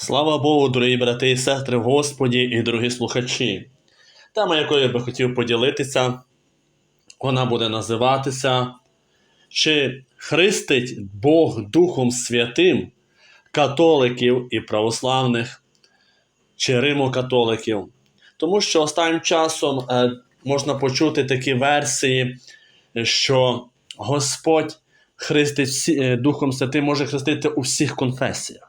Слава Богу, дорогі брати і сестри Господі і дорогі слухачі. Тема, якою я би хотів поділитися, вона буде називатися Чи хрестить Бог Духом Святим католиків і православних, чи римокатоликів? Тому що останнім часом е, можна почути такі версії, що Господь хрестить е, Духом Святим може хрестити у всіх конфесіях.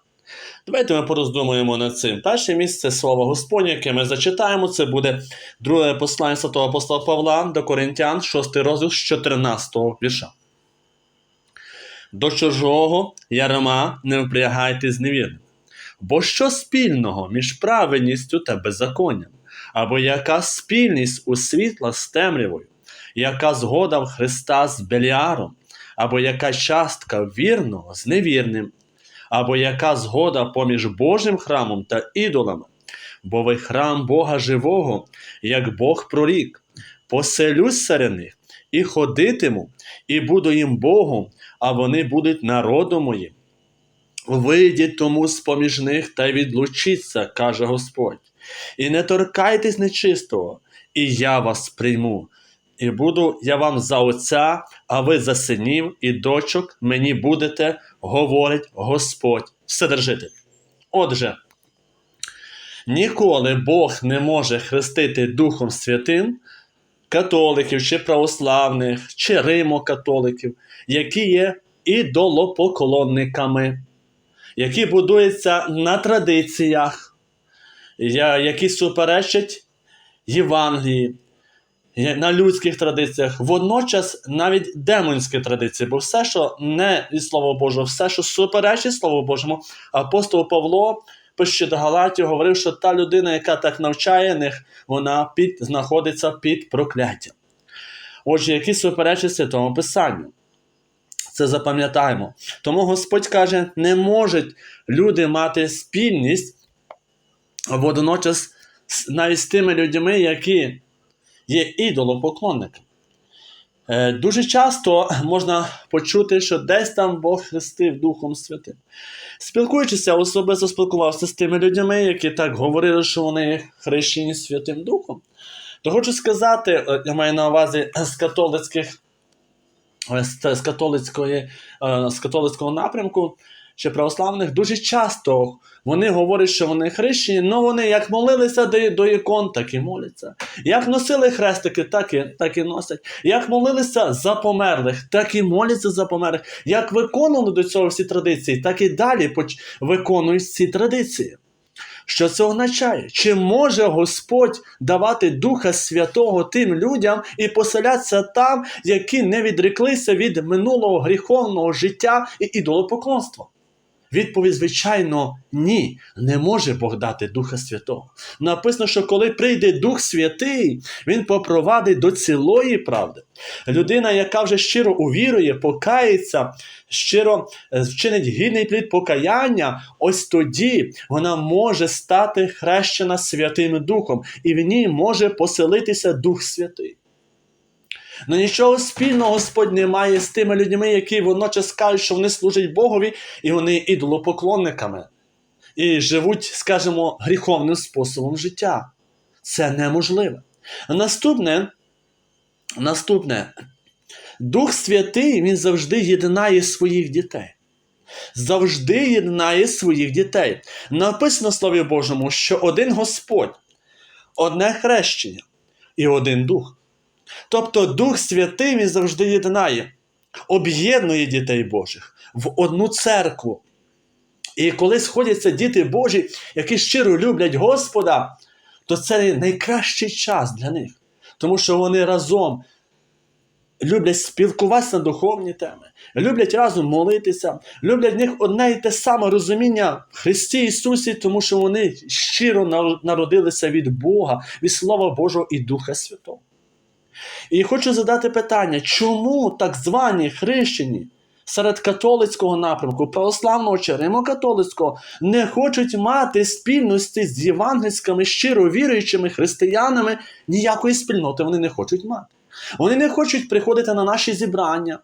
Давайте ми пороздумуємо над цим. Перше місце слова Господнє, яке ми зачитаємо, це буде друге послання святого апостола Павла до Коринтян, 6 розділ з 14 вірша. До чужого ярма не впрягайте з невірним. Бо що спільного між праведністю та беззаконням? Або яка спільність у світла з темрявою, яка згода в Христа з Беліаром, або яка частка вірного з невірним, або яка згода поміж Божим храмом та ідолами, бо ви храм Бога живого, як Бог прорік, поселюсь серед них і ходитиму, і буду їм Богом, а вони будуть народом моїм. Вийдіть тому з поміж них та відлучіться, каже Господь, і не торкайтесь нечистого, і я вас прийму. І буду я вам за отця, а ви за синів і дочок мені будете, говорить Господь Вседержитель. Отже, ніколи Бог не може хрестити Духом Святим католиків чи православних, чи римокатоликів, які є ідолопоклонниками, які будуються на традиціях, які суперечать Євангелії, на людських традиціях, водночас навіть демонські традиції, бо все, що не від Слова Божого, все, що суперечить Слову Божому, апостол Павло пише до Галатів, говорив, що та людина, яка так навчає них, вона під, знаходиться під прокляттям. Отже, які суперечить Святому Писанню. Це запам'ятаємо. Тому Господь каже, не можуть люди мати спільність водночас навіть з тими людьми, які є ідолопоклонниками. Е, Дуже часто можна почути, що десь там Бог хрестив Духом Святим. Спілкуючися, особисто спілкувався з тими людьми, які так говорили, що вони хрещені Святим Духом. То хочу сказати, е, я маю на увазі з католицьких, е, з, католицької, з католицького напрямку чи православних, дуже часто вони говорять, що вони хрещені, але вони як молилися до, до ікон, так і моляться. Як носили хрестики, так і, так і носять. Як молилися за померлих, так і моляться за померлих. Як виконували до цього всі традиції, так і далі виконують ці традиції. Що це означає? Чи може Господь давати Духа Святого тим людям і поселятися там, які не відреклися від минулого гріховного життя і ідолопоклонства? Відповідь, звичайно, ні. Не може Бог дати Духа Святого. Написано, що коли прийде Дух Святий, Він попровадить до цілої правди. Людина, яка вже щиро увірує, покається, щиро е, вчинить гідний плід покаяння, ось тоді вона може стати хрещена Святим Духом, і в ній може поселитися Дух Святий. Ну нічого спільного Господь не має з тими людьми, які водночас кажуть, що вони служать Богові і вони ідолопоклонниками. І живуть, скажімо, гріховним способом життя. Це неможливо. Наступне, наступне, Дух Святий Він завжди єднає своїх дітей. Завжди єднає своїх дітей. Написано в Слові Божому, що один Господь, одне хрещення і один дух. Тобто Дух Святий він завжди єднає, об'єднує дітей Божих в одну церкву. І коли сходяться діти Божі, які щиро люблять Господа, то це найкращий час для них. Тому що вони разом люблять спілкуватися на духовні теми, люблять разом молитися, люблять в них одне і те саме розуміння в Христі Ісусі, тому що вони щиро народилися від Бога, від Слова Божого і Духа Святого. І хочу задати питання, чому так звані хрещені серед католицького напрямку, православного чи римокатолицького, не хочуть мати спільності з євангельськими щиро віруючими християнами, ніякої спільноти вони не хочуть мати. Вони не хочуть приходити на наші зібрання,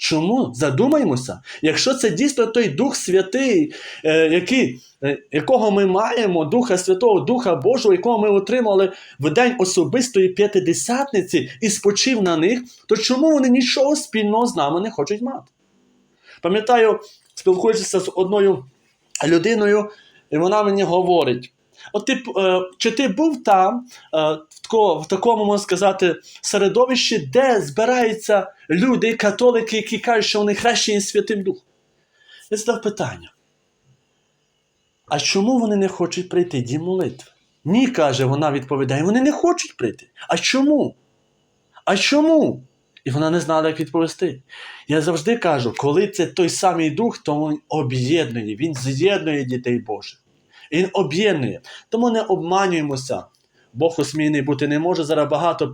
Чому? Задумаємося. Якщо це дійсно той Дух Святий, е, який, е, якого ми маємо, Духа Святого, Духа Божого, якого ми отримали в день особистої п'ятидесятниці і спочив на них, то чому вони нічого спільного з нами не хочуть мати? Пам'ятаю, спілкуючися з одною людиною, і вона мені говорить: От ти, е, чи ти був там, е, в, тако, в такому, можна сказати, середовищі, де збираються люди, католики, які кажуть, що вони хрещені Святим Духом? Я задав питання. А чому вони не хочуть прийти дім молитви? Ні, каже, вона відповідає, вони не хочуть прийти. А чому? А чому? І вона не знала, як відповісти. Я завжди кажу, коли це той самий дух, то він об'єднує, він з'єднує дітей Божих. Він об'єднує. Тому не обманюємося. Бог осмійний бути не може. Зараз багато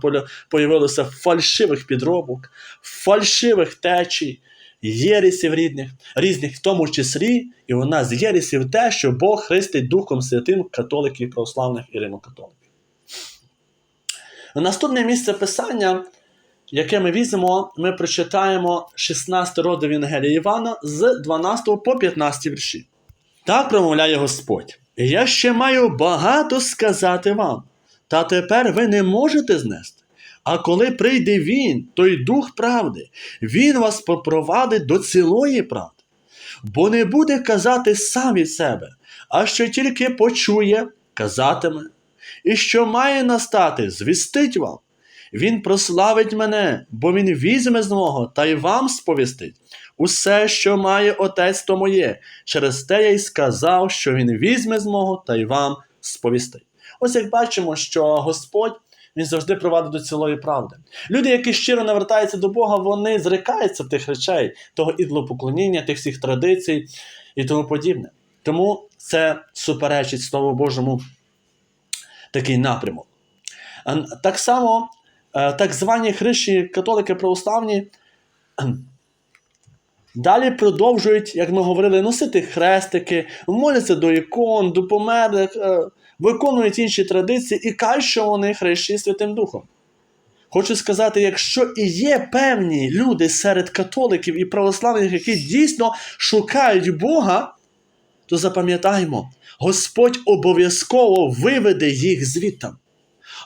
появилося фальшивих підробок, фальшивих течій, єресів рідних, різних, в тому числі, і у нас з єресів те, що Бог хрестить Духом Святим католиків, православних і римокатоликів. Наступне місце писання, яке ми візьмемо, ми прочитаємо 16 розділ Євангелія Івана з 12 по 15 вірші. Так промовляє Господь. Я ще маю багато сказати вам, та тепер ви не можете знести. А коли прийде Він, той Дух правди, Він вас попровадить до цілої правди. Бо не буде казати сам від себе, а що тільки почує, казатиме, і що має настати, звістить вам. Він прославить мене, бо він візьме з мого та й вам сповістить. Усе, що має отець, то моє. Через те я й сказав, що він візьме з мого та й вам сповістить. Ось як бачимо, що Господь він завжди провадить до цілої правди. Люди, які щиро навертаються до Бога, вони зрикаються тих речей, того ідлопоклоніння, тих всіх традицій і тому подібне. Тому це суперечить Слову Божому такий напрямок. Так само, так звані хрещі католики православні Далі продовжують, як ми говорили, носити хрестики, моляться до ікон, до померлих, е, виконують інші традиції і кажуть, що вони хрещені Святим Духом. Хочу сказати, якщо і є певні люди серед католиків і православних, які дійсно шукають Бога, то запам'ятаємо, Господь обов'язково виведе їх звітам.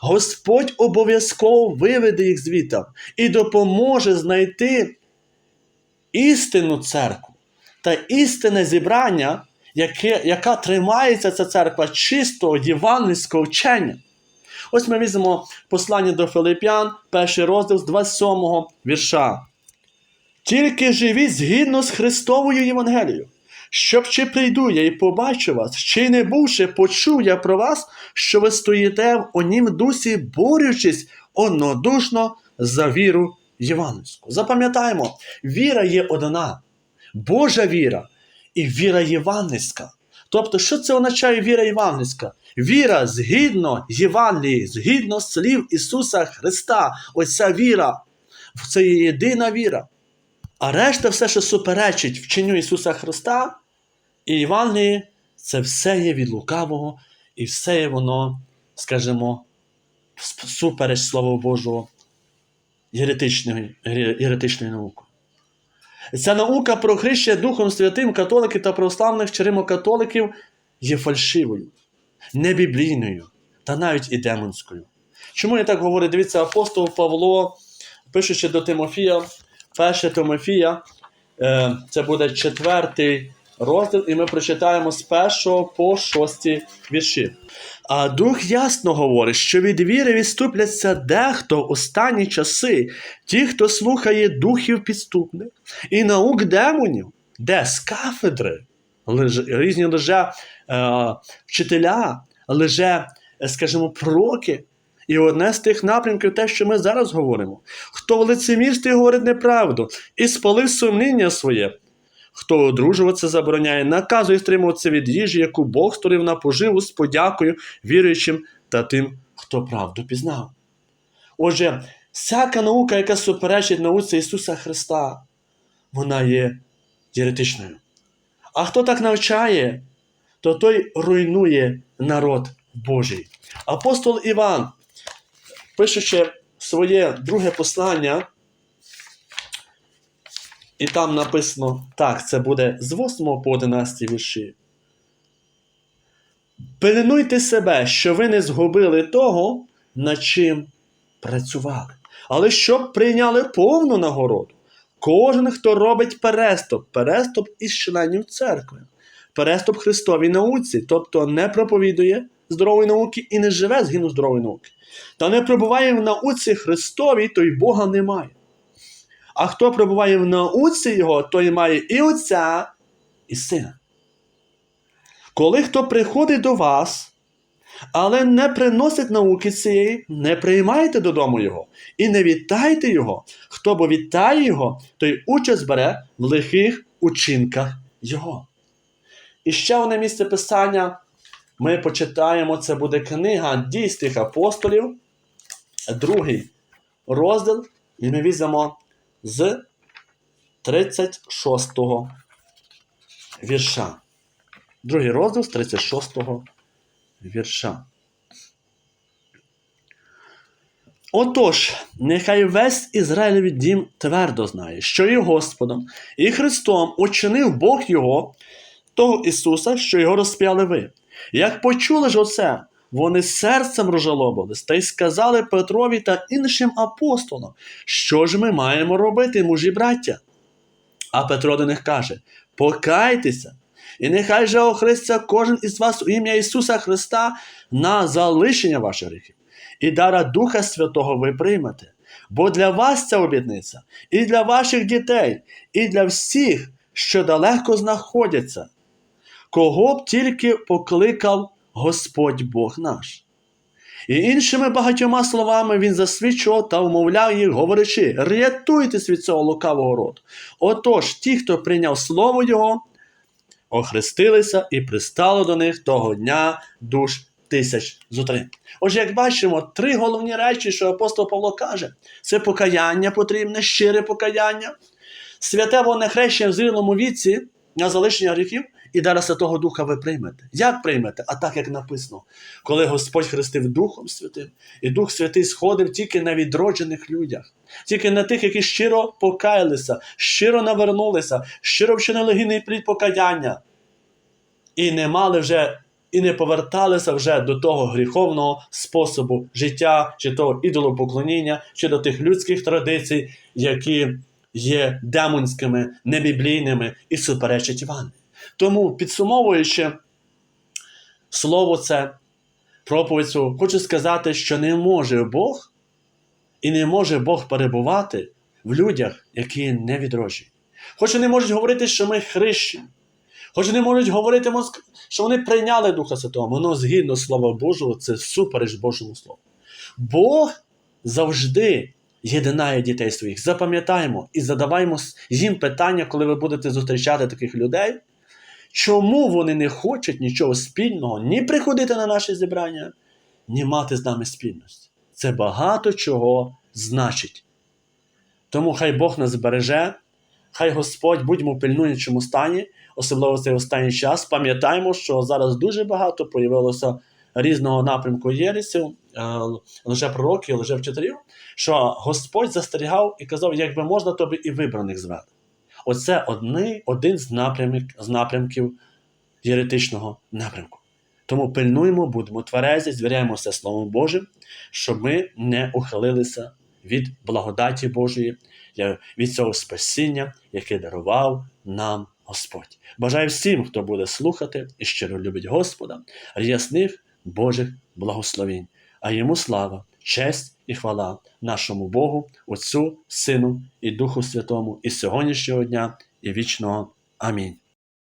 Господь обов'язково виведе їх звітам і допоможе знайти істинну церкву та істинне зібрання, яке, яка тримається ця церква чистого євангельського вчення. Ось ми візьмемо послання до Филип'ян, перший розділ з 27 вірша. Тільки живіть згідно з Христовою Євангелією, щоб чи прийду я і побачу вас, чи не бувши, почув я про вас, що ви стоїте в онім дусі, борючись однодушно за віру євангельську. Запам'ятаємо, віра є одна, Божа віра і віра євангельська. Тобто, що це означає віра євангельська? Віра згідно Євангелії, згідно слів Ісуса Христа. Ось ця віра, це є єдина віра. А решта все, що суперечить вченню Ісуса Христа і Євангелії, це все є від лукавого, і все є воно, скажімо, супереч Слова Божого єретичної, єретичної науки. Ця наука про хрещення Духом Святим католиків та православних чи римокатоликів є фальшивою, небіблійною та навіть і демонською. Чому я так говорю? Дивіться, апостол Павло, пишучи до Тимофія, 1 Тимофія, е, це буде четвертий розділ, і ми прочитаємо з 1 по 6 вірші. А дух ясно говорить, що від віри відступляться дехто в останні часи, ті, хто слухає духів підступних і наук демонів, де з кафедри різні леже е, вчителя, леже, е, скажімо, пророки. І одне з тих напрямків, те, що ми зараз говоримо, хто в лицемірстві говорить неправду і спалив сумління своє, Хто одружуватися забороняє, наказує стримуватися від їжі, яку Бог створив на поживу з подякою віруючим та тим, хто правду пізнав. Отже, всяка наука, яка суперечить науці Ісуса Христа, вона є єретичною. А хто так навчає, то той руйнує народ Божий. Апостол Іван, пишучи своє друге послання, І там написано так, це буде з 8 по 11 вірші. Пильнуйте себе, що ви не згубили того, над чим працювали. Але щоб прийняли повну нагороду. Кожен, хто робить переступ, переступ із членів церкви, переступ Христовій науці, тобто не проповідує здорової науки і не живе згідно здорової науки. Та не пробуває в науці Христовій, то й Бога немає. А хто пробуває в науці Його, той має і Отця, і Сина. Коли хто приходить до вас, але не приносить науки цієї, не приймайте додому його і не вітайте його. Хто бо вітає його, той участь бере в лихих учинках його. І ще одне місце писання ми почитаємо, це буде книга дійсних апостолів, другий розділ, і ми візьмемо з 36 вірша. Другий розділ з 36 вірша. Отож, нехай весь Ізраїлеві дім твердо знає, що і Господом, і Христом учинив Бог Його, того Ісуса, що його розп'яли ви. Як почули ж оце, вони серцем розжалобились та й сказали Петрові та іншим апостолам, що ж ми маємо робити, мужі браття. А Петро до них каже: Покайтеся, і нехай же охреститься кожен із вас у ім'я Ісуса Христа на залишення ваших гріхів. І дара Духа Святого ви приймете. Бо для вас ця обітниця, і для ваших дітей, і для всіх, що далеко знаходяться, кого б тільки покликав Господь Бог наш. І іншими багатьома словами він засвідчував та вмовляв їх, говорячи: рятуйтесь від цього лукавого роду. Отож, ті, хто прийняв слово Його, охрестилися і пристало до них того дня душ тисяч зутри. Отже, як бачимо, три головні речі, що апостол Павло каже: це покаяння потрібне, щире покаяння, святе воне хрещення в зрілому віці на залишення гріхів. І дар Святого Духа ви приймете. Як приймете? А так, як написано, коли Господь хрестив Духом Святим, і Дух Святий сходив тільки на відроджених людях, тільки на тих, які щиро покаялися, щиро навернулися, щиро вчинили гідний плід покаяння, і не мали вже, і не поверталися вже до того гріховного способу життя, чи того ідолопоклоніння, чи до тих людських традицій, які є демонськими, небіблійними і суперечать Івану. Тому, підсумовуючи слово це, проповідь хочу сказати, що не може Бог і не може Бог перебувати в людях, які не відроджені. Хоч вони можуть говорити, що ми хрещені, хоч вони можуть говорити, що вони прийняли Духа Святого, воно згідно Слова Божого, це супереч Божому Слову. Бог завжди єднає дітей своїх. Запам'ятаємо і задаваємо їм питання, коли ви будете зустрічати таких людей. Чому вони не хочуть нічого спільного, ні приходити на наші зібрання, ні мати з нами спільності? Це багато чого значить. Тому хай Бог нас збереже, хай Господь будьмо в пильнуючому стані, особливо в цей останній час. Пам'ятаємо, що зараз дуже багато появилося різного напрямку єресів, лише пророків, лише вчителів, що Господь застерігав і казав, якби можна, то би і вибраних звели. Оце одний, один з напрямків, з напрямків єретичного напрямку. Тому пильнуємо, будемо тверезі, звіряємося Словом Божим, щоб ми не ухилилися від благодаті Божої, від цього спасіння, яке дарував нам Господь. Бажаю всім, хто буде слухати і щиро любить Господа, ясних Божих благословень. А йому слава, честь і хвала нашому Богу, Отцю, Сину і Духу Святому, і сьогоднішнього дня, і вічного. Амінь.